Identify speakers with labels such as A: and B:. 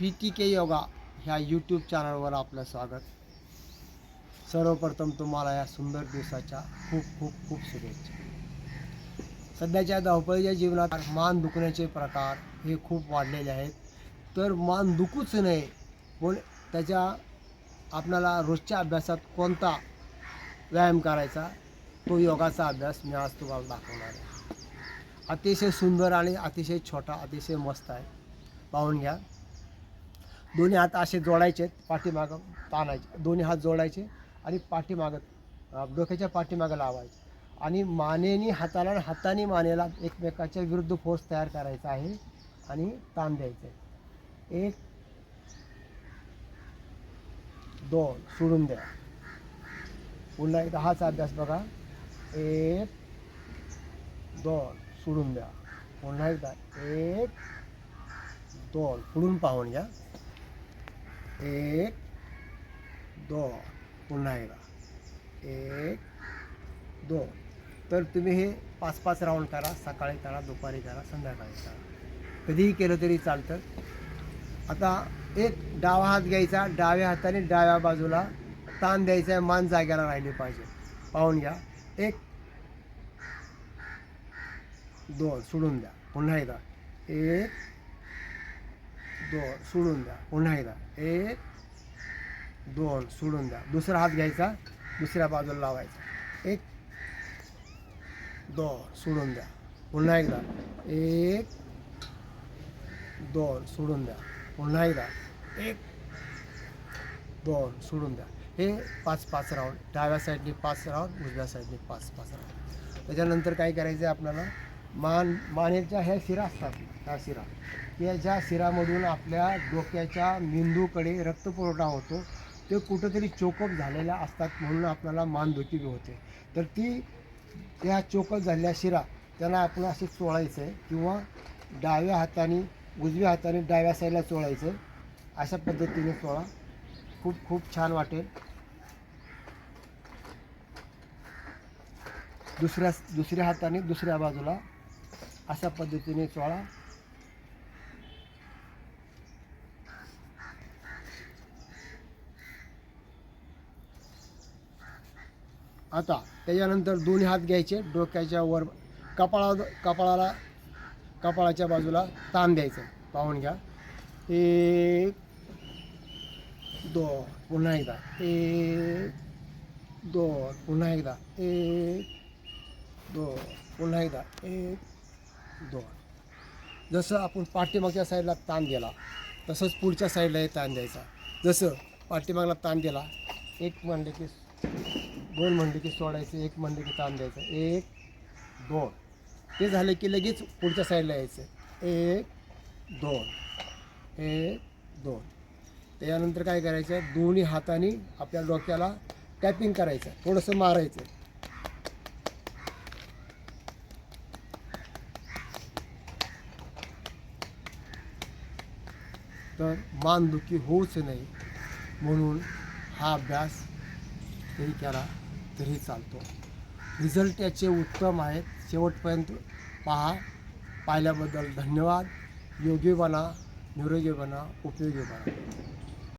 A: V T के योगा ह्या YouTube चॅनलवर आपलं स्वागत. सर्वप्रथम तुम्हाला या सुंदर दिवसाच्या खूप खूप खूप शुभेच्छा. सध्याच्या धावपळीच्या जीवनात मान दुखण्याचे प्रकार हे खूप वाढलेले आहेत. तर मान दुखूच नये पण त्याच्या आपल्याला रोजच्या अभ्यासात कोणता व्यायाम करायचा? तो योगाचा अभ्यास मी आज तुम्हाला दाखवणार आहे. अतिशय सुंदर आणि अतिशय छोटा अतिशय मस्त आहे. पाहून घ्या. दोन्ही हात असे जोडायचे पाठीमागं ताणायचे. दोन्ही हात जोडायचे आणि पाठीमागं डोक्याच्या पाठीमागं लावायचे. आणि मानेनी हाताला आणि हाताने मानेला एकमेकाच्या विरुद्ध फोर्स तयार करायचा आहे आणि ताण द्यायचं आहे. एक दोन सोडून द्या. पुन्हा एकदा हाच अभ्यास बघा. एक दोन सोडून द्या. पुन्हा एकदा एक दोन पुढून पाहून घ्या. एक दोन. पुन्हा एकदा. एक दोन. तर तुम्ही हे पाच पाच राऊंड करा. सकाळी करा दुपारी करा संध्याकाळी करा. कधीही केलं तरी चालतं. आता एक डावा हात घ्यायचा. डाव्या हाताने डाव्या बाजूला ताण द्यायचा आहे. मान जाग्याला राहिली पाहिजे. पाहून घ्या. एक दोन. सोडून द्या. पुन्हा एकदा. एक दोन सोडून द्या. पुन्हा एकदा. एक दोन सोडून द्या. दुसरा हात घ्यायचा दुसऱ्या बाजूला लावायचा. एक दोन सोडून द्या. पुन्हा एकदा. एक दोन सोडून द्या. पुन्हा एकदा. एक दोन सोडून द्या. हे पाच पाच राऊंड. डाव्या साईडने पाच राऊंड उजव्या साईडने पाच पाच राऊंड. त्याच्यानंतर काय करायचं आहे आपल्याला? मान मानेच्या ह्या शिरा असतात ह्या शिरा. या ज्या शिरामधून आपल्या डोक्याच्या मेंदूकडे रक्तपुरवठा होतो ते कुठंतरी चोकअप झालेल्या असतात म्हणून आपल्याला मानदुखी होते. तर ती त्या चोकअप झालेल्या शिरा त्यांना आपण असे चोळायचं आहे किंवा डाव्या हाताने उजव्या हाताने डाव्या साईडला चोळायचं अशा पद्धतीने चोळा. खूप खूप छान वाटेल. दुसऱ्या दुसऱ्या हाताने दुसऱ्या बाजूला अशा पद्धतीने चोळा. आता त्याच्यानंतर दोन्ही हात घ्यायचे डोक्याच्या वर कपाळा कपाळाला कपाळाच्या बाजूला ताण द्यायचं. पाहून घ्या. एक दोन पुन्हा एकदा. एक दोन पुन्हा एकदा. एक दोन पुन्हा एकदा. एक दोन. जसं आपण पाठीमागच्या साईडला ताण दिला तसंच पुढच्या साईडलाही ताण द्यायचा. जसं पाठीमागला ताण दिला एक म्हणले की दोन म्हणले की सोडायचं एक म्हणले की ताण द्यायचं. एक दोन. ते झाले की लगेच पुढच्या साईडला यायचं. एक दोन. एक दोन. त्याच्यानंतर काय करायचं? दोन्ही हाताने आपल्या डोक्याला टॅपिंग करायचं. थोडंसं मारायचं. तर मानदुखी होऊच नाही म्हणून हा अभ्यास तरी केला तरी चालतो. रिझल्ट याचे उत्तम आहेत. शेवटपर्यंत पहा. पाहिल्याबद्दल धन्यवाद. योगी बना निरोगी बना उपयोगी बना.